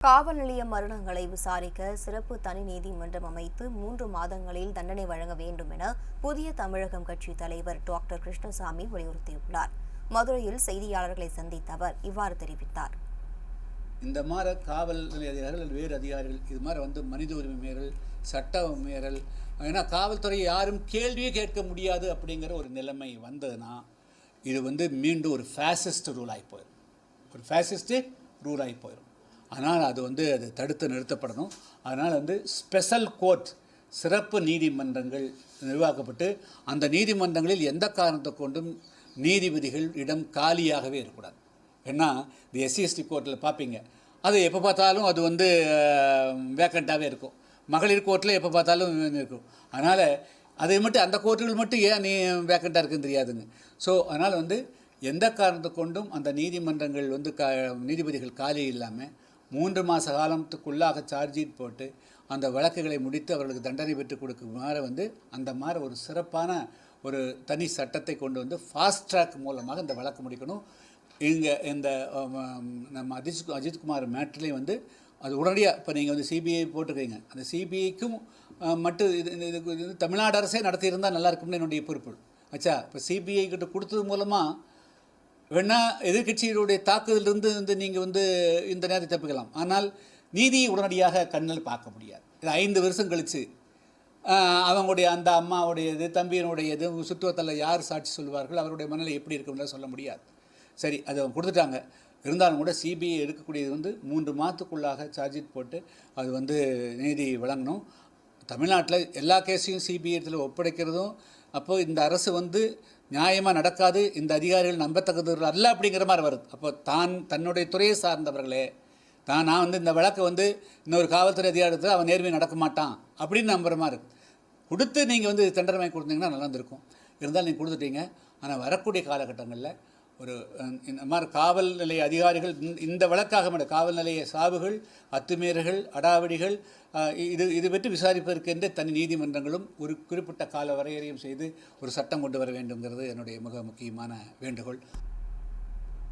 காவல் நிலைய மரணங்களை விசாரிக்க சிறப்பு தனி நீதிமன்றம் அமைத்து மூன்று மாதங்களில் தண்டனை வழங்க வேண்டும் என புதிய தமிழகம் கட்சி தலைவர் டாக்டர் கிருஷ்ணசாமி வலியுறுத்தியுள்ளார். மதுரையில் செய்தியாளர்களை சந்தித்த அவர் இவ்வாறு தெரிவித்தார். இந்த மாதிரி காவல் நிலைய அதிகாரிகள் வேறு அதிகாரிகள் இது மாதிரி வந்து மனித உரிமை மீறல் சட்ட மீறல் ஏன்னா காவல்துறை யாரும் கேள்வியே கேட்க முடியாது அப்படிங்கிற ஒரு நிலைமை வந்ததுன்னா இது வந்து மீண்டும் ஒரு ஃபேசிஸ்ட் ரூல் ஆகி போயிடும் ஒரு ஃபேசிஸ்ட்டு ரூல் ஆகி போயிடும் அதனால் அது வந்து அது தடுத்து நிறுத்தப்படணும். அதனால் வந்து ஸ்பெஷல் கோர்ட் சிறப்பு நீதிமன்றங்கள் நிர்வாகப்பட்டு அந்த நீதிமன்றங்களில் எந்த காரணத்தை கொண்டும் நீதிபதிகள் இடம் காலியாகவே இருக்கக்கூடாது. ஏன்னா இந்த எஸ்சிஎஸ்டி கோர்ட்டில் பார்ப்பீங்க. அது எப்போ பார்த்தாலும் அது வந்து வேக்கண்ட்டாகவே இருக்கும். மகளிர் கோர்ட்டில் எப்போ பார்த்தாலும் இருக்கும். அதனால் அதை மட்டும் அந்த கோர்ட்டுகள் மட்டும் ஏன் நீ வேக்கண்ட்டாக இருக்குன்னு தெரியாதுங்க. ஸோ அதனால் வந்து எந்த காரணத்தை கொண்டும் அந்த நீதிமன்றங்கள் வந்து கா நீதிபதிகள் காலி இல்லாமல் மூன்று மாத காலத்துக்குள்ளாக சார்ஜ் ஷீட் போட்டு அந்த வழக்குகளை முடித்து அவர்களுக்கு தண்டனை பெற்றுக் கொடுக்குமாறு வந்து அந்த மாதிரி ஒரு சிறப்பான ஒரு தனி சட்டத்தை கொண்டு வந்து ஃபாஸ்ட் ட்ராக் மூலமாக இந்த வழக்கு முடிக்கணும். இங்கே இந்த நம்ம அஜித் அஜித்குமார் மேட்ரிலையும் வந்து அது உடனடியாக இப்போ நீங்கள் வந்து சிபிஐ போட்டிருக்கீங்க. அந்த சிபிஐக்கும் மட்டும் இது இது இது தமிழ்நாடு அரசே நடத்தியிருந்தால் நல்லா இருக்கும்னு என்னுடைய பொறுப்பு. ஆச்சா இப்போ சிபிஐ கிட்ட கொடுத்தது மூலமாக வேணா எதிர்க்கட்சிகளுடைய தாக்குதலிருந்து வந்து நீங்கள் வந்து இந்த நேரத்தை தப்பிக்கலாம். ஆனால் நீதியை உடனடியாக கண்ணில் பார்க்க முடியாது. இது ஐந்து வருஷம் கழித்து அவங்களுடைய அந்த அம்மாவுடையது தம்பியனுடையது சுற்றுவத்தில் யார் சாட்சி சொல்வார்கள் அவருடைய மனநிலை எப்படி இருக்கும்னு சொல்ல முடியாது. சரி அதை அவங்க கொடுத்துட்டாங்க. இருந்தாலும் கூட சிபிஐ எடுக்கக்கூடியது வந்து மூன்று மாதத்துக்குள்ளாக சார்ஜ் போட்டு அது வந்து நீதி வழங்கணும். தமிழ்நாட்டில் எல்லா கேஸையும் சிபிஐ இடத்துல ஒப்படைக்கிறதும் அப்போது இந்த அரசு வந்து நியாயமாக நடக்காது இந்த அதிகாரிகள் நம்பத்தக்கது அல்ல அப்படிங்கிற மாதிரி வருது. அப்போ தான் தன்னுடைய துறையை சார்ந்தவர்களே தான் நான் வந்து இந்த வழக்கை வந்து இன்னொரு காவல்துறை அதிகாரத்தில் அவன் நேர்மையாக நடக்க மாட்டான் அப்படின்னு நம்புகிற மாதிரி இருக்குது கொடுத்து நீங்கள் வந்து தண்டனை வாங்கி கொடுத்தீங்கன்னா நல்லா இருந்திருக்கும். இருந்தாலும் நீங்கள் கொடுத்துட்டீங்க. ஆனால் வரக்கூடிய காலகட்டங்களில் ஒரு இந்த மாதிரி காவல் நிலைய அதிகாரிகள் இந்த- வழக்காக மட்டும் காவல் நிலைய சாவுகள் அத்துமீறல்கள் அடாவடிகள் இது இது பற்றி விசாரிப்பதற்கென்று தனி நீதிமன்றங்களும் ஒரு குறிப்பிட்ட கால வரையறையும் செய்து ஒரு சட்டம் கொண்டு வர வேண்டுங்கிறது என்னுடைய மிக முக்கியமான வேண்டுகோள்.